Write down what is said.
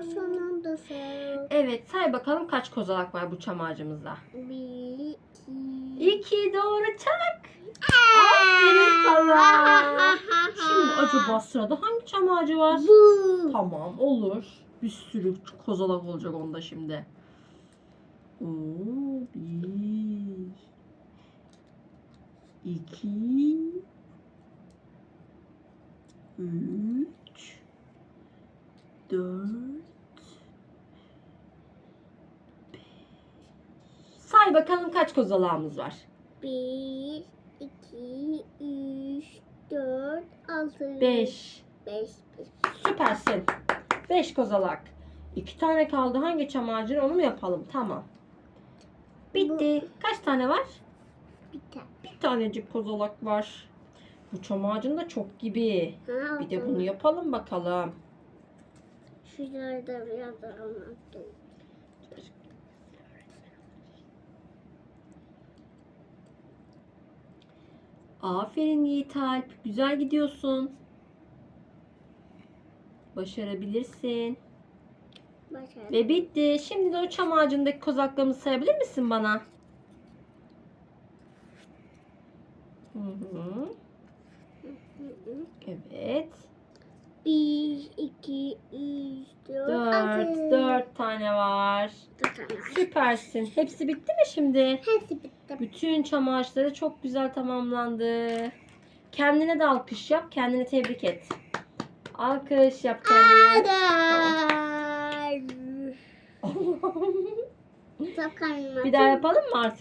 Sonunda sonunda son. Evet say bakalım kaç kozalak var bu çam ağacımızda. Bir, iki. İki doğru çak. Aferin sana. Şimdi acaba sırada hangi çam ağacı var? Bu. Tamam olur. Bir sürü kozalak olacak onda şimdi. Oo, bir. iki, Üç. Dört. Say bakalım kaç kozalağımız var. Bir, iki, üç, dört, altı. Beş. Beş. beş. Süpersin. Beş kozalak. İki tane kaldı. Hangi çam ağacı onu mu yapalım? Tamam. Bitti. Kaç tane var? Bir tane. Bir tanecik kozalak var. Bu çam ağacında çok gibi. Ha, Bir de bunu yapalım bakalım. Şurada biraz anlattım. Aferin Yiğit Alp. Güzel gidiyorsun. Başarabilirsin. Başardım. Ve bitti. Şimdi de o çam ağacındaki kozalaklarımızı sayabilir misin bana? Hı hı. Evet. Bir, iki, üç, dört, Dört. altı. Dört tane var. Dört tane. Süpersin. Hepsi bitti mi şimdi? Hepsi bitti. Bütün çam ağaçları çok güzel tamamlandı. Kendine de alkış yap. Kendini tebrik et. Alkış yap kendine. Allah'ım. Çok Bir daha yapalım mı artık?